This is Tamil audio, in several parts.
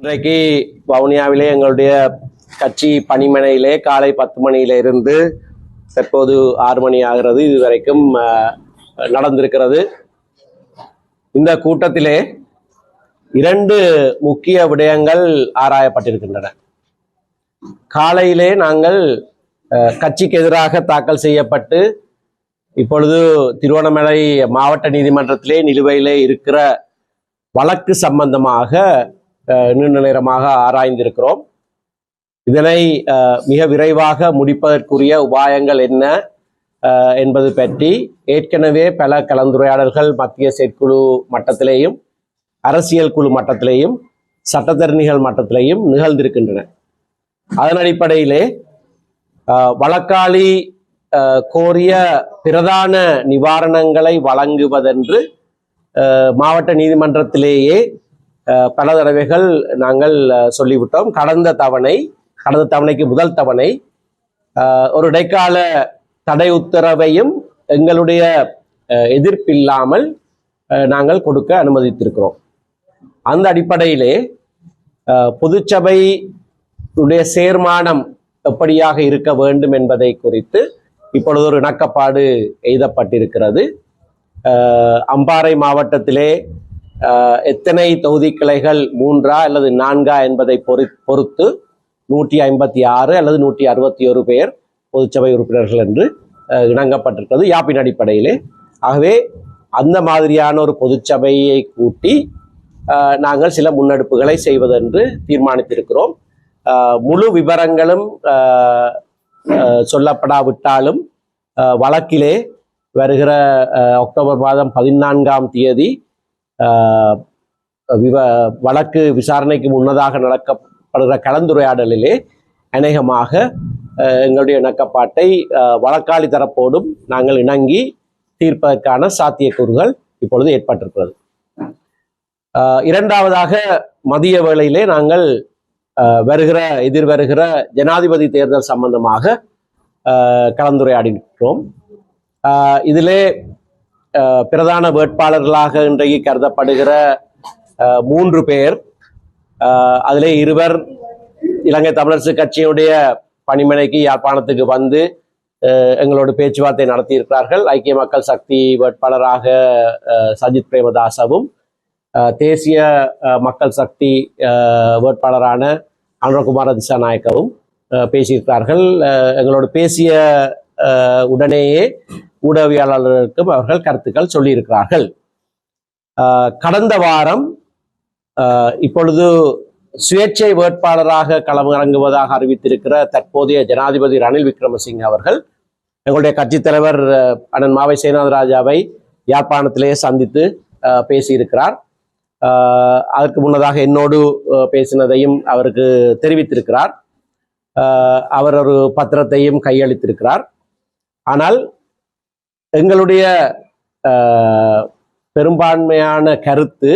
இன்றைக்கு வவுனியாவிலே எங்களுடைய கட்சி பணிமனையிலே காலை பத்து மணியில இருந்து தற்போது ஆறு மணி ஆகிறது. இதுவரைக்கும் நடந்திருக்கிறது. இந்த கூட்டத்திலே இரண்டு முக்கிய விடயங்கள் ஆராயப்பட்டிருக்கின்றன. காலையிலே நாங்கள் அஹ், கட்சிக்கு எதிராக தாக்கல் செய்யப்பட்டு இப்பொழுது திருவண்ணாமலை மாவட்ட நீதிமன்றத்திலே நிலுவையிலே இருக்கிற வழக்கு சம்பந்தமாக நீண்ட நேரமாக ஆராய்ந்திருக்கிறோம். இதனை அஹ், மிக விரைவாக முடிப்பதற்குரிய உபாயங்கள் என்ன என்பது பற்றி ஏற்கனவே பல கலந்துரையாடல்கள் மத்திய செயற்குழு மட்டத்திலேயும் அரசியல் குழு மட்டத்திலேயும் சட்டத்தரணிகள் மட்டத்திலேயும் நிகழ்ந்திருக்கின்றன. அதன் அடிப்படையிலே வழக்காளி கோரிய பிரதான நிவாரணங்களை வழங்குவதென்று மாவட்ட நீதிமன்றத்திலேயே பல தடவைகள் நாங்கள் சொல்லிவிட்டோம். கடந்த தவணை கடந்த தவணைக்கு முதல் தவணை அஹ், ஒரு இடைக்கால தடை உத்தரவையும் எங்களுடைய எதிர்ப்பில்லாமல் நாங்கள் கொடுக்க அனுமதித்திருக்கிறோம். அந்த அடிப்படையிலே அஹ், பொதுச்சபை உடைய சேர்மானம் எப்படியாக இருக்க வேண்டும் என்பதை குறித்து இப்பொழுது ஒரு இணக்கப்பாடு எய்தப்பட்டிருக்கிறது. அம்பாறை மாவட்டத்திலே எத்தனை தொகுதி கிளைகள் மூன்றா அல்லது நான்கா என்பதை பொறு பொறுத்து நூற்றி ஐம்பத்தி ஆறு அல்லது நூற்றி அறுபத்தி ஒரு பேர் பொதுச்சபை உறுப்பினர்கள் என்று அஹ், இணங்கப்பட்டிருக்கிறது யாப்பின் அடிப்படையிலே. ஆகவே அந்த மாதிரியான ஒரு பொதுச்சபையை கூட்டி நாங்கள் சில முன்னெடுப்புகளை செய்வதென்று தீர்மானித்திருக்கிறோம். முழு விவரங்களும் அஹ், சொல்லப்படாவிட்டாலும் அஹ், வழக்கிலே வருகிற அஹ், அக்டோபர் மாதம் பதினான்காம் தேதி விவ வழக்கு விசாரணைக்கு முன்னதாக நடக்கப்படுகிற கலந்துரையாடலிலே அநேகமாக எங்களுடைய இணக்கப்பாட்டை அஹ், வழக்காளி தரப்போடும் நாங்கள் இணங்கி தீர்ப்பதற்கான சாத்தியக்கூறுகள் இப்பொழுது ஏற்பட்டிருக்கிறது. இரண்டாவதாக மதிய வேளையிலே நாங்கள் அஹ், வருகிற எதிர்வருகிற ஜனாதிபதி தேர்தல் சம்பந்தமாக அஹ், கலந்துரையாடினோம். இதிலே பிரதான வேட்பாளர்களாக இன்றைக்கு கருதப்படுகிற மூன்று பேர். அஹ், அதிலே இருவர் இலங்கை தமிழரசு கட்சியினுடைய பணிமனைக்கு யாழ்ப்பாணத்துக்கு வந்து எங்களோட பேச்சுவார்த்தை நடத்தியிருக்கிறார்கள். ஐக்கிய மக்கள் சக்தி வேட்பாளராக அஹ், சஜித் பிரேமதாசவும் தேசிய மக்கள் சக்தி வேட்பாளரான அனுரகுமார திசாநாயக்கவும் பேசியிருக்கிறார்கள். அஹ், எங்களோடு பேசிய உடனேயே ஊடகவியலாளர்களுக்கும் அவர்கள் கருத்துக்கள் சொல்லியிருக்கிறார்கள். கடந்த வாரம் இப்பொழுது சுயேட்சை வேட்பாளராக களமிறங்குவதாக அறிவித்திருக்கிற தற்போதைய ஜனாதிபதி ரணில் விக்ரமசிங்க அவர்கள் எங்களுடைய கட்சித் தலைவர் அண்ணன் மாவை சேனாதராஜாவை யாழ்ப்பாணத்திலேயே சந்தித்து பேசியிருக்கிறார். அதற்கு முன்னதாக என்னோடு பேசினதையும் அவருக்கு தெரிவித்திருக்கிறார். அவர் ஒரு பத்திரத்தையும் கையளித்திருக்கிறார். ஆனால் எங்களுடைய பெரும்பான்மையான கருத்து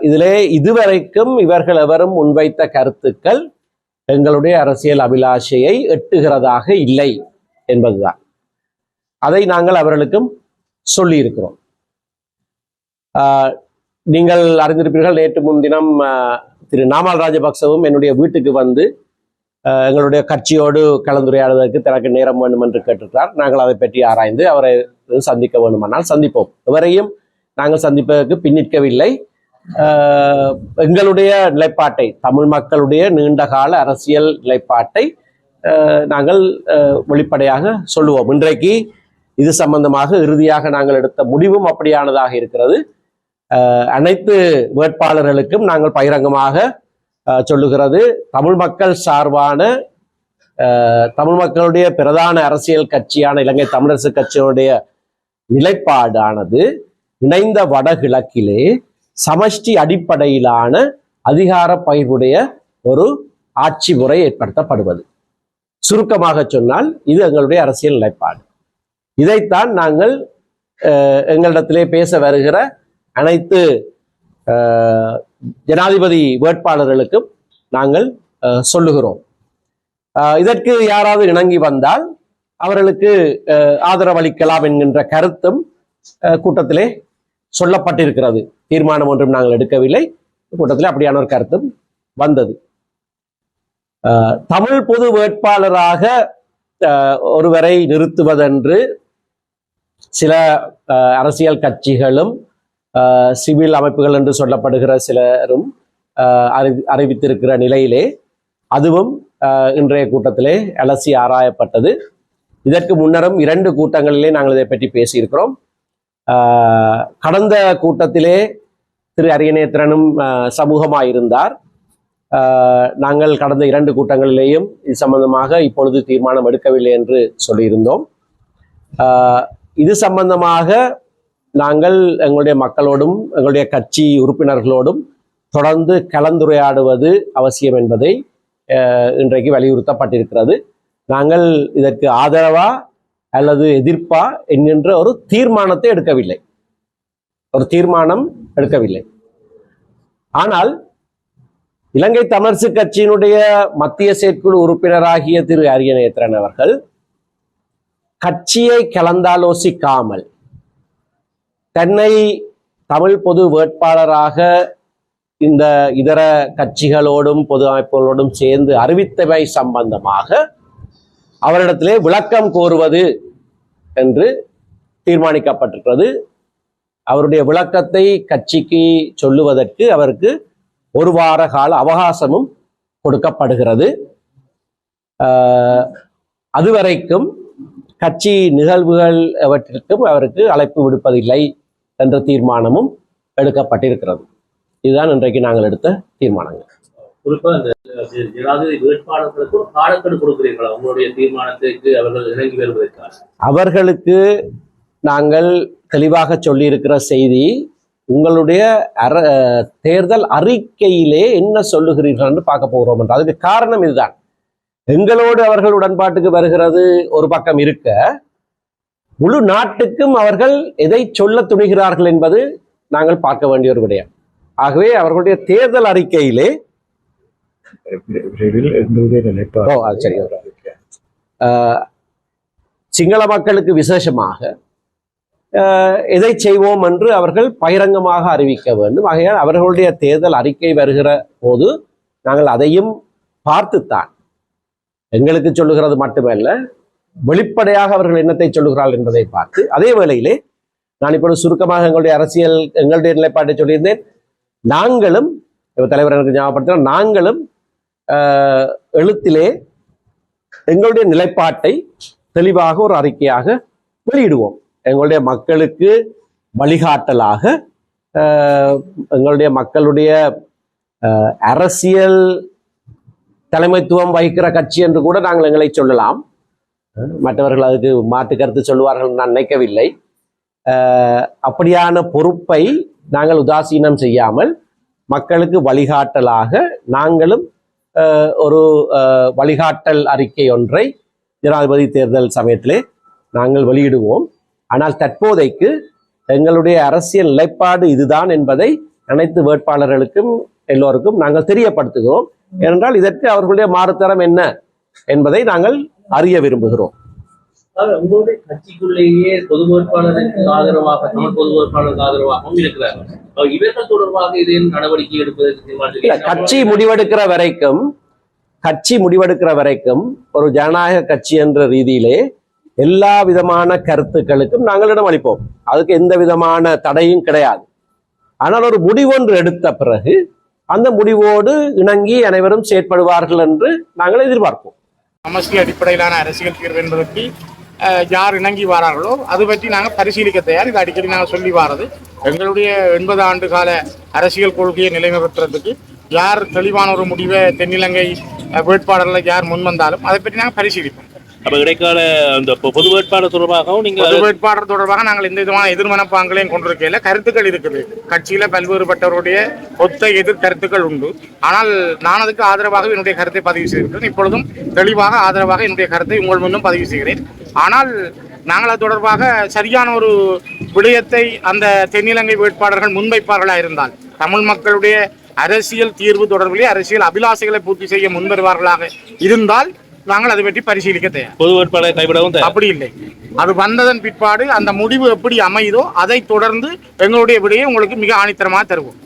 இதிலே இதுவரைக்கும் இவர்கள் எவரும் முன்வைத்த கருத்துக்கள் எங்களுடைய அரசியல் அபிலாஷையை எட்டுகிறதாக இல்லை என்பதுதான். அதை நாங்கள் அவர்களுக்கும் சொல்லியிருக்கிறோம். ஆஹ், நீங்கள் அறிந்திருப்பீர்கள் நேற்று முன்தினம் திரு நாமல் ராஜபக்சவும் என்னுடைய வீட்டுக்கு வந்து எங்களுடைய கட்சியோடு கலந்துரையாடுவதற்கு தனக்கு நேரம் வேண்டும் என்று கேட்டிருக்கிறார். நாங்கள் அதை பற்றி ஆராய்ந்து அவரை சந்திக்க வேண்டுமானால் சந்திப்போம். இவரையும் நாங்கள் சந்திப்பதற்கு பின்னிற்கவில்லை. எங்களுடைய நிலைப்பாட்டை தமிழ் மக்களுடைய நீண்டகால அரசியல் நிலைப்பாட்டை நாங்கள் வெளிப்படையாக சொல்லுவோம். இன்றைக்கு இது சம்பந்தமாக இறுதியாக நாங்கள் எடுத்த முடிவும் அப்படியானதாக இருக்கிறது. அனைத்து வேட்பாளர்களுக்கும் நாங்கள் பகிரங்கமாக சொல்லுகிறது. தமிழ் மக்கள் சார்பான ஆஹ், தமிழ் மக்களுடைய பிரதான அரசியல் கட்சியான இலங்கை தமிழரசு கட்சியினுடைய நிலைப்பாடானது இணைந்த வடகிழக்கிலே சமஷ்டி அடிப்படையிலான அதிகார பகிர்வுடைய ஒரு ஆட்சி முறை ஏற்படுத்தப்படுவது. சுருக்கமாக சொன்னால் இது எங்களுடைய அரசியல் நிலைப்பாடு. இதைத்தான் நாங்கள் அஹ், எங்களிடத்திலே பேச வருகிற அனைத்து ஜனாதிபதி வேட்பாளர்களுக்கும் நாங்கள் அஹ், சொல்லுகிறோம். இதற்கு யாராவது இணங்கி வந்தால் அவர்களுக்கு அஹ், ஆதரவளிக்கலாம் என்கின்ற கருத்தும் அஹ், கூட்டத்திலே சொல்லப்பட்டிருக்கிறது. தீர்மானம் ஒன்றும் நாங்கள் எடுக்கவில்லை. கூட்டத்தில் அப்படியான ஒரு கருத்தும் வந்தது. தமிழ் பொது வேட்பாளராக அஹ், ஒருவரை நிறுத்துவதென்று சில அஹ், அரசியல் கட்சிகளும் சிவில் அமைப்புகள் என்று சொல்லப்படுகிற சிலரும் அறிவி அறிவித்திருக்கிற நிலையிலே அதுவும் இன்றைய கூட்டத்திலே அலசி ஆராயப்பட்டது. இதற்கு முன்னரும் இரண்டு கூட்டங்களிலே நாங்கள் இதை பற்றி பேசியிருக்கிறோம். கடந்த கூட்டத்திலே திரு அரியநேத்திரனும் சமூகமாக சமூகமாயிருந்தார். நாங்கள் கடந்த இரண்டு கூட்டங்களிலேயும் இது சம்பந்தமாக இப்பொழுது தீர்மானம் எடுக்கவில்லை என்று சொல்லியிருந்தோம். இது சம்பந்தமாக நாங்கள் எங்களுடைய மக்களோடும் எங்களுடைய கட்சி உறுப்பினர்களோடும் தொடர்ந்து கலந்துரையாடுவது அவசியம் என்பதை இன்றைக்கு வலியுறுத்தப்பட்டிருக்கிறது. நாங்கள் இதற்கு ஆதரவா அல்லது எதிர்ப்பா என்கின்ற ஒரு தீர்மானத்தை எடுக்கவில்லை. ஒரு தீர்மானம் எடுக்கவில்லை. ஆனால் இலங்கை தமிழரசு கட்சியினுடைய மத்திய செயற்குழு உறுப்பினராகிய திரு அரியநேத்திரன் அவர்கள் கட்சியை கலந்தாலோசிக்காமல் தன்னை தமிழ் பொது வேட்பாளராக இந்த இதர கட்சிகளோடும் பொது அமைப்புகளோடும் சேர்ந்து அறிவித்தவை சம்பந்தமாக அவரிடத்திலே விளக்கம் கோருவது என்று தீர்மானிக்கப்பட்டிருக்கிறது. அவருடைய விளக்கத்தை கட்சிக்கு சொல்லுவதற்கு அவருக்கு ஒரு வார கால அவகாசமும் கொடுக்கப்படுகிறது. ஆஹ், அதுவரைக்கும் கட்சி நிகழ்வுகள் அவற்றிற்கும் அவருக்கு அழைப்பு விடுப்பதில்லை. என்ற தீர்மானமும் எடுக்கப்பட்டிருக்கிறது. இதுதான் இன்றைக்கு நாங்கள் எடுத்த தீர்மானங்கள். குறிப்பா இந்த ஜனாதிபதி வேட்பாளர்களுக்கு ஒரு காலக்கெடு கொடுக்கிறீர்களா? உங்களுடைய தீர்மானத்திற்கு அவர்கள் இணங்கி வருவதற்காக. அவர்களுக்கு நாங்கள் தெளிவாக சொல்லியிருக்கிற செய்தி உங்களுடைய அர தேர்தல் அறிக்கையிலே என்ன சொல்லுகிறீர்கள் என்று பார்க்க போகிறோம் என்று. அதுக்கு காரணம் இதுதான். எங்களோடு அவர்கள் உடன்பாட்டுக்கு வருகிறது ஒரு பக்கம் இருக்க முழு நாட்டுக்கும் அவர்கள் எதை சொல்ல துணிகிறார்கள் என்பது நாங்கள் பார்க்க வேண்டிய ஒரு விடயம். ஆகவே அவர்களுடைய தேர்தல் அறிக்கையிலே ஆஹ், சிங்கள மக்களுக்கு விசேஷமாக ஆஹ், எதை செய்வோம் என்று அவர்கள் பகிரங்கமாக அறிவிக்க வேண்டும். ஆகையால் அவர்களுடைய தேர்தல் அறிக்கை வருகிற போது நாங்கள் அதையும் பார்த்துத்தான். எங்களுக்கு சொல்லுகிறது மட்டுமல்ல வெளிப்படையாக அவர்கள் என்னத்தை சொல்லுகிறார்கள் என்பதை பார்த்து அதே வேளையிலே நான் இப்பொழுது சுருக்கமாக எங்களுடைய அரசியல் எங்களுடைய நிலைப்பாட்டை சொல்லியிருந்தேன். நாங்களும் இப்போ தலைவர் எனக்கு ஞாபகப்படுத்தினால் நாங்களும் ஆஹ், எழுத்திலே எங்களுடைய நிலைப்பாட்டை தெளிவாக ஒரு அறிக்கையாக வெளியிடுவோம். எங்களுடைய மக்களுக்கு வழிகாட்டலாக ஆஹ், எங்களுடைய மக்களுடைய அரசியல் தலைமைத்துவம் வகிக்கிற கட்சி என்று கூட நாங்கள் எங்களை சொல்லலாம். மற்றவர்கள் அதுக்கு மாற்று கருத்து சொல்லுவார்கள் நான் நினைக்கவில்லை. அப்படியான பொறுப்பை நாங்கள் உதாசீனம் செய்யாமல் மக்களுக்கு வழிகாட்டலாக நாங்களும் ஒரு வழிகாட்டல் அறிக்கை ஒன்றை ஜனாதிபதி தேர்தல் சமயத்திலே நாங்கள் வெளியிடுவோம். ஆனால் தற்போதைக்கு எங்களுடைய அரசியல் நிலைப்பாடு இதுதான் என்பதை அனைத்து வேட்பாளர்களுக்கும் எல்லோருக்கும் நாங்கள் தெரியப்படுத்துகிறோம். ஏனென்றால் இதற்கு அவர்களுடைய மாறுத்தரம் என்ன என்பதை நாங்கள் அறிய விரும்புகிறோம். அதாவது உங்களுடைய கட்சிக்குள்ளேயே பொது வேட்பாளருக்கு ஆதரவாக தமிழ் பொது வேட்பாளருக்கு ஆதரவாகவும் இருக்கிறார்கள் அப்ப இவர்கள் தொடர்பாக ஏதேனும் நடவடிக்கை எடுப்பதற்கு இல்ல தீர்மானித்திருக்கிறீர்களா? கட்சி முடிவெடுக்கிற வரைக்கும் கட்சி முடிவெடுக்கிற வரைக்கும் ஒரு ஜனநாயக கட்சி என்ற ரீதியிலே எல்லா விதமான கருத்துக்களுக்கும் நாங்கள் இடம் அளிப்போம். அதுக்கு எந்த விதமான தடையும் கிடையாது. ஆனால் ஒரு முடிவொன்று எடுத்த பிறகு அந்த முடிவோடு இணங்கி அனைவரும் செயற்படுவார்கள் என்று நாங்கள் எதிர்பார்ப்போம். சமஷ்டி அடிப்படையிலான அரசியல் தீர்வு என்பதற்கு யார் இணங்கி வாரார்களோ அது பற்றி நாங்கள் பரிசீலிக்க தயார். இது அடிக்கடி நாங்கள் சொல்லி வாரது. எங்களுடைய எண்பது ஆண்டு கால அரசியல் கொள்கையை நிலைநிறுத்துறதுக்கு யார் தெளிவான ஒரு முடிவை தென்னிலங்கை அஹ், வேட்பாளர்கள் யார் முன்வந்தாலும் அதை பற்றி நாங்கள் பரிசீலிப்போம். அப்ப இடைக்கால அந்த பொது வேட்பாளர் தொடர்பாகவும் நீங்க பொது வேட்பாளர் தொடர்பாக நாங்கள் எந்த விதமான எதிர்மனப்பாங்களையும் கொண்டிருக்கையில கருத்துக்கள் இருக்குது. கட்சியில பல்வேறுபட்டவருடைய ஒத்த எதிர் கருத்துக்கள் உண்டு. ஆனால் நான் அதுக்கு ஆதரவாக என்னுடைய கருத்தை பதிவு செய்திருக்கிறேன். இப்பொழுதும் தெளிவாக ஆதரவாக என்னுடைய கருத்தை உங்கள் முன்னும் பதிவு செய்கிறேன். ஆனால் நாங்கள் அது தொடர்பாக சரியான ஒரு விடயத்தை அந்த தென்னிலங்கை வேட்பாளர்கள் முன்வைப்பார்களா இருந்தால் தமிழ் மக்களுடைய அரசியல் தீர்வு தொடர்பிலே அரசியல் அபிலாசைகளை பூர்த்தி செய்ய முன்வருவார்களாக இருந்தால் நாங்கள் அதை பற்றி பரிசீலிக்க தயார். பொது வேட்பாளரை கைவிடவும். அப்படி இல்லை. அது வந்ததன் பிற்பாடு அந்த முடிவு எப்படி அமையுதோ அதை தொடர்ந்து எங்களுடைய விடையை உங்களுக்கு மிக ஆணித்தரமாக தருவோம்.